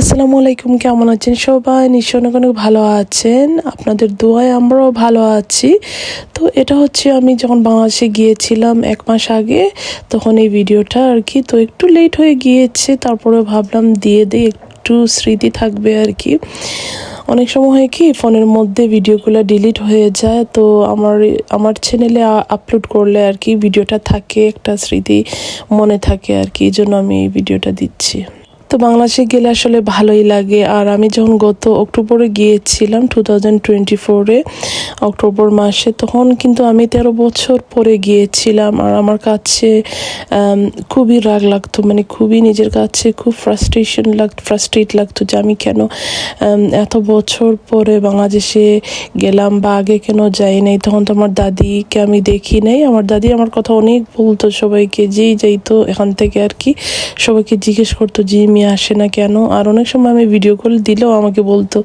আসসালামু আলাইকুম, কেমন আছেন সবাই? নিশ্চয় অনেক অনেক ভালো আছেন। আপনাদের দোয়ায় আমরাও ভালো আছি। তো এটা হচ্ছে আমি যখন বাংলাদেশে গিয়েছিলাম এক মাস আগে, তখন এই ভিডিওটা আর কি, তো একটু লেট হয়ে গিয়েছে, তারপরে ভাবলাম দিয়ে দিই, একটু স্মৃতি থাকবে আর কি। অনেক সময় হয় কি, ফোনের মধ্যে ভিডিওগুলো ডিলিট হয়ে যায়, তো আমার আমার চ্যানেলে আপলোড করলে আর কি ভিডিওটা থাকে, একটা স্মৃতি মনে থাকে আর কি, এই জন্য আমি এই ভিডিওটা দিচ্ছি। তো বাংলাদেশে গেলে আসলে ভালোই লাগে। আর আমি যখন গত অক্টোবরে গিয়েছিলাম টু থাউজেন্ড টোয়েন্টি ফোরে অক্টোবর মাসে, তখন কিন্তু আমি তেরো বছর পরে গিয়েছিলাম। আর আমার কাছে খুবই রাগ লাগতো। মানে খুবই নিজের কাছে খুব ফ্রাস্ট্রেশন লাগ ফ্রাস্ট্রেট লাগতো যে আমি কেন এত বছর পরে বাংলাদেশে গেলাম বা আগে কেন যাই নাই। তখন তো আমার দাদিকে আমি দেখি নাই। আমার দাদি আমার কথা অনেক বলতো সবাইকে, যেই যাইতো এখান থেকে আর কি। সবাইকে জিজ্ঞেস করতো যে মেয়ে আসে না কেন? আর অনেক সময় আমি ভিডিও কল দিলেও আমাকে বলতো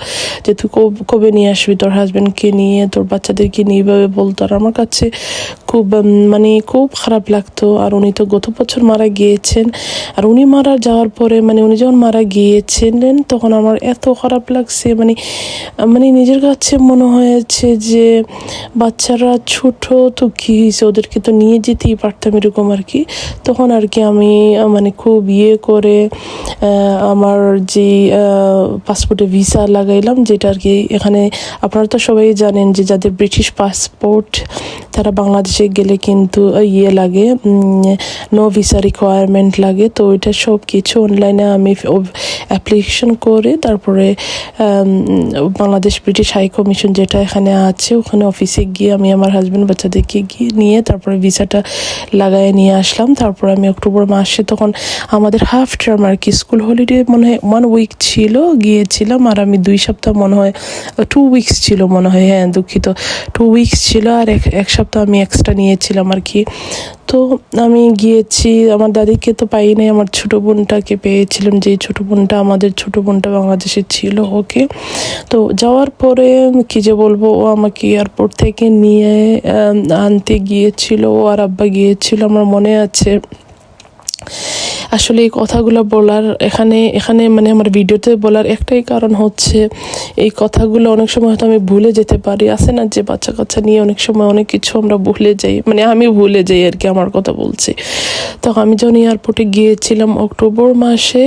যে, তুই কবে নিয়ে আসবি? তোর হাজব্যান্ডকে নিয়ে, তোর বাচ্চাদেরকে নিয়ে এভাবে বলতো। আর আমার কাছে খুব মানে খুব খারাপ লাগতো। আর উনি তো গত বছর মারা গিয়েছেন। আর উনি মারা যাওয়ার পরে মানে উনি যখন মারা গিয়েছিলেন, তখন আমার এত খারাপ লাগছে। মানে মানে নিজের কাছে মনে হয়েছে যে, বাচ্চারা ছোট তো কি হয়েছে? ওদেরকে তো নিয়ে যেতেই পারতাম এরকম আর কি। তখন আর কি আমি মানে খুব ইয়ে করে আমার যে পাসপোর্টে ভিসা লাগাইলাম, যেটা আর কি এখানে আপনারা তো সবাই জানেন যে যাদের ব্রিটিশ পাসপোর্ট তারা বাংলাদেশে গেলে কিন্তু ইয়ে লাগে নো ভিসা রিকোয়ারমেন্ট লাগে। তো ওইটা সব কিছু অনলাইনে আমি অ্যাপ্লিকেশন করে তারপরে বাংলাদেশ ব্রিটিশ হাই কমিশন যেটা এখানে আছে, ওখানে অফিসে গিয়ে আমি আমার হাজব্যান্ড বাচ্চাদেরকে গিয়ে নিয়ে তারপরে ভিসাটা লাগায় নিয়ে আসলাম। তারপর আমি অক্টোবর মাসে তখন আমাদের হাফ টার্ম আর কি স্কুল হলিডে মনে হয় ওয়ান উইক ছিল, গিয়েছিলাম। আর আমি দুই সপ্তাহ মনে হয় টু উইকস ছিল মনে হয় হ্যাঁ দুঃখিত। টু উইকস ছিল আর এক এক সপ্তাহ আমি এক্সট্রা নিয়েছিলাম আর কি। তো আমি গিয়েছি, আমার দাদিকে তো পাই নাই আমার ছোটো বোনটাকে পেয়েছিলাম যে ছোটো বোনটা আমাদের ছোটো বোনটা বাংলাদেশে ছিল ওকে। তো যাওয়ার পরে কি যে বলব, ও আমাকে এয়ারপোর্ট থেকে নিয়ে আনতে গিয়েছিল, ও আর আব্বা গিয়েছিল, আমার মনে আছে। আসলে এই কথাগুলো বলার এখানে এখানে মানে আমার ভিডিওতে বলার একটাই কারণ হচ্ছে এই কথাগুলো অনেক সময় হয়তো আমি ভুলে যেতে পারি। আছে না যে বাচ্চা কাচ্চা নিয়ে অনেক সময় অনেক কিছু আমরা ভুলে যাই মানে আমি ভুলে যাই আর কি আমার কথা বলছি। তো আমি যখন এয়ারপোর্টে গিয়েছিলাম অক্টোবর মাসে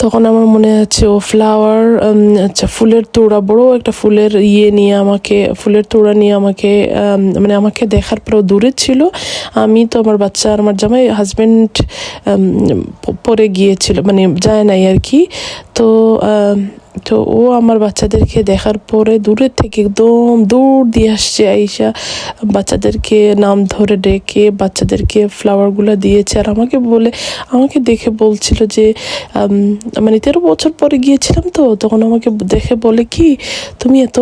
তখন আমার মনে আছে, ও ফ্লাওয়ার আচ্ছা ফুলের তোড়া, বড় একটা ফুলের ইয়ে নিয়ে আমাকে, ফুলের তোড়া নিয়ে আমাকে মানে আমাকে দেখার পরেও দূরে ছিল। আমি তো আমার বাচ্চা আর আমার জামাই হাজব্যান্ড পরে গিয়েছিল মানে যায় নাই আর কি। তো তো ও আমার বাচ্চাদেরকে দেখার পরে দূরের থেকে একদম দূর দিয়ে আসছে আইসা বাচ্চাদেরকে নাম ধরে ডেকে বাচ্চাদেরকে ফ্লাওয়ারগুলো দিয়েছে আর আমাকে বলে, আমাকে দেখে বলছিল যে মানে তেরো বছর পরে গিয়েছিলাম তো, তখন আমাকে দেখে বলে কি, তুমি এত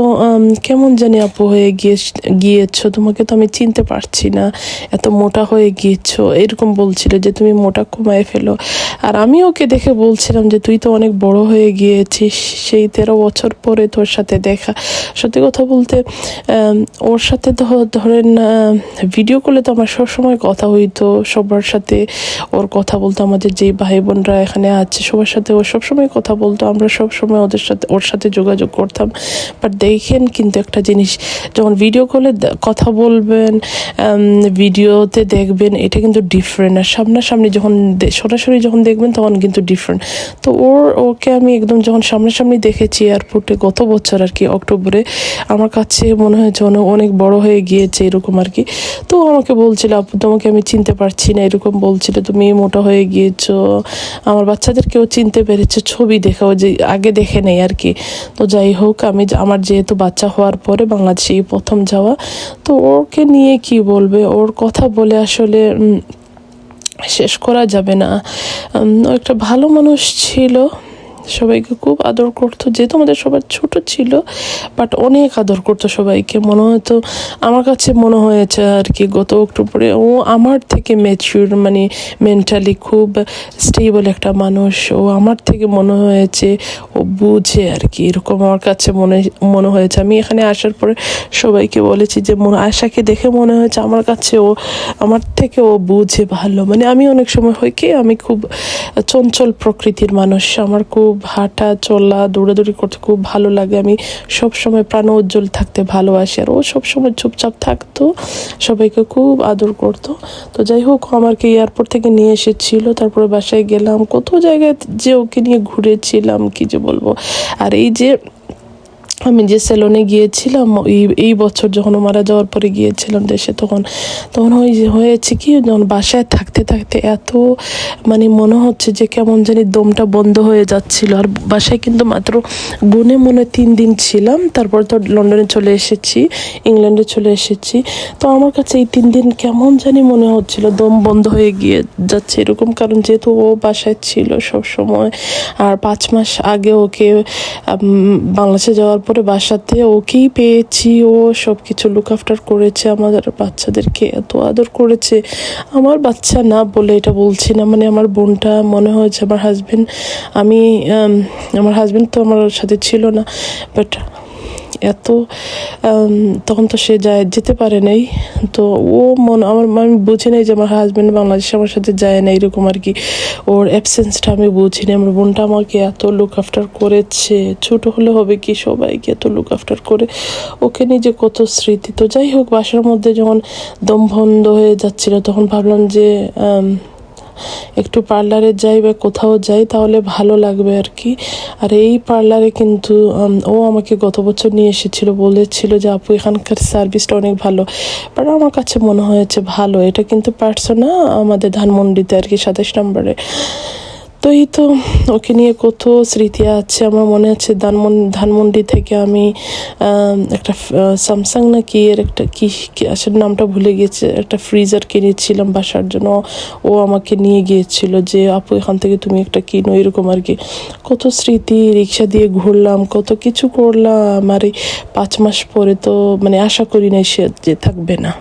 কেমন জানি আপু হয়ে গিয়ে, গিয়েছো, তোমাকে তো আমি চিনতে পারছি না, এত মোটা হয়ে গিয়েছো। এরকম বলছিল যে, তুমি মোটা কমায় ফেলো। আর আমি ওকে দেখে বলছিলাম যে, তুই তো অনেক বড় হয়ে গিয়েছিস। সেই তেরো বছর পরে তোর সাথে দেখা। সত্যি কথা বলতে ওর সাথে ধরেন ভিডিও করলে তো আমার সবসময় কথা হইতো, সবার সাথে ওর কথা বলতো, আমাদের যেই ভাই বোনরা এখানে আছে, সবার সাথে ও সবসময় কথা বলতো, আমরা সবসময় ওদের সাথে, ওর সাথে যোগাযোগ করতাম। বাট দেখেন কিন্তু একটা জিনিস, যখন ভিডিও কলে কথা বলবেন ভিডিওতে দেখবেন, এটা কিন্তু ডিফারেন্ট আর সামনাসামনি যখন সরাসরি যখন দেখবেন, তখন কিন্তু ডিফারেন্ট তো ওর, ওকে আমি একদম যখন সামনাসামনি দেখেছি এয়ারপোর্টে গত বছর আর কি, অক্টোবরে। আমার কাছে মনে হয়েছে অনেক বড় হয়ে গিয়েছে এরকম আর কি। তো আমাকে বলছিল, আপু, তোমাকে আমি চিনতে পারছি না। এরকম বলছিল, তুমি মোটা হয়ে গিয়েছো। আমার বাচ্চাদেরকেও চিনতে পেরেছে। ছবি দেখাও যে, আগে দেখে নেই আর কি। তো যাই হোক, আমি আমার যেহেতু বাচ্চা হওয়ার পরে বাংলাদেশে প্রথম যাওয়া, তো ওকে নিয়ে কি বলবে? ওর কথা বলে আসলে শেষ করা যাবে না। একটা ভালো মানুষ ছিল। সবাইকে খুব আদর করতো। যেহেতু আমাদের সবার ছোট ছিল বাট অনেক আদর করতো সবাইকে। মনে হতো আমার কাছে মনে হয়েছে আর কি, গত অক্টোবরে ও আমার থেকে ম্যাচিউর মানে মেন্টালি খুব স্টেবল একটা মানুষ। ও আমার থেকে মনে হয়েছে, ও বুঝে আর কি, এরকম আমার কাছে মনে মনে হয়েছে। আমি এখানে আসার পরে সবাইকে বলেছি যে, মনে, আশাকে দেখে মনে হয়েছে আমার কাছে ও, আমার থেকে ও বুঝে ভালো। মানে আমি অনেক সময় হয় কি, আমি খুব চঞ্চল প্রকৃতির মানুষ। আমার খুব খুব হাঁটা, চলা, দৌড়াদৌড়ি করতে খুব ভালো লাগে। আমি সব সময় প্রাণ উজ্জ্বল থাকতে ভালোবাসি। আর ও সবসময় চুপচাপ থাকতো, সবাইকে খুব আদর করতো। তো যাই হোক আমাকে এয়ারপোর্ট থেকে নিয়ে এসেছিল। তারপরে বাসায় গেলাম। কত জায়গায় যে ওকে নিয়ে ঘুরেছিলাম, কি যে বলব। আর এই যে আমি যে সেলুনে গিয়েছিলাম, এই এই বছর যখন মারা যাওয়ার পরে গিয়েছিলাম দেশে, তখন তখন ওই হয়েছে কি, যখন বাসায় থাকতে থাকতে এত মানে মনে হচ্ছে যে কেমন জানি দমটা বন্ধ হয়ে যাচ্ছিল। আর বাসায় কিন্তু মাত্র গুনে মনে তিন দিন ছিলাম। তারপর তো লন্ডনে চলে এসেছি, ইংল্যান্ডে চলে এসেছি। তো আমার কাছে এই তিন দিন কেমন জানি মনে হচ্ছিল দম বন্ধ হয়ে গিয়ে যাচ্ছে। এরকম কারণ যেহেতু ও বাসায় ছিল সব সময় আর পাঁচ মাস আগে ওকে বাংলাদেশে যাওয়ার পরে বাসাতে ওকেই পেয়েছি। ও সব কিছু লুক আফটার করেছে, আমাদের বাচ্চাদেরকে এত আদর করেছে। আমার বাচ্চা না বলে এটা বলছি না মানে আমার বোনটা মনে হয়েছে আমার হাজবেন্ড আমি আমার হাজবেন্ড তো আমার সাথে ছিল না বাট এত তখন তো সে যায়, যেতে পারে নাই। তো ও মন, আমার, আমি বুঝি নাই যে আমার হাজব্যান্ড বাংলাদেশে আমার সাথে যায় না, এরকম আর কি। ওর অ্যাবসেন্সটা আমি বুঝি বুঝিনি আমার বোনটা আমাকে এত লুক আফটার করেছে। ছোট হলে হবে কি সবাইকে এত লুক আফটার করে? ওকে নিজে কত স্মৃতি। তো যাই হোক, বাসার মধ্যে যখন দম বন্ধ হয়ে যাচ্ছিল, তখন ভাবলাম যে একটু পার্লারে যাই বা কোথাও যাই, তাহলে ভালো লাগবে আর কি। আর এই পার্লারে কিন্তু ও আমাকে গত বছর নিয়ে এসেছিল, বলেছিল যে, আপু, এখানকার সার্ভিসটা অনেক ভালো। বাট আমার কাছে মনে হয়েছে, ভালো। এটা কিন্তু পারছ না আমাদের ধানমন্ডিতে আর কি, সাতাশ নম্বরে। তো এই তো ওকে নিয়ে কত স্মৃতি আছে, আমার মনে আছে ধানমন, ধানমন্ডি থেকে আমি একটা স্যামসাং না কি এর একটা কি আসলে নামটা ভুলে গেছে একটা ফ্রিজার কিনেছিলাম বাসার জন্য, ও আমাকে নিয়ে গিয়েছিল যে, আপু, এখান থেকে তুমি একটা কিনো, এরকম আর কি। কত স্মৃতি, রিক্সা দিয়ে ঘুরলাম, কত কিছু করলাম, আর পাঁচ মাস পরে তো মানে আশা করি নাই সে যে থাকবে না।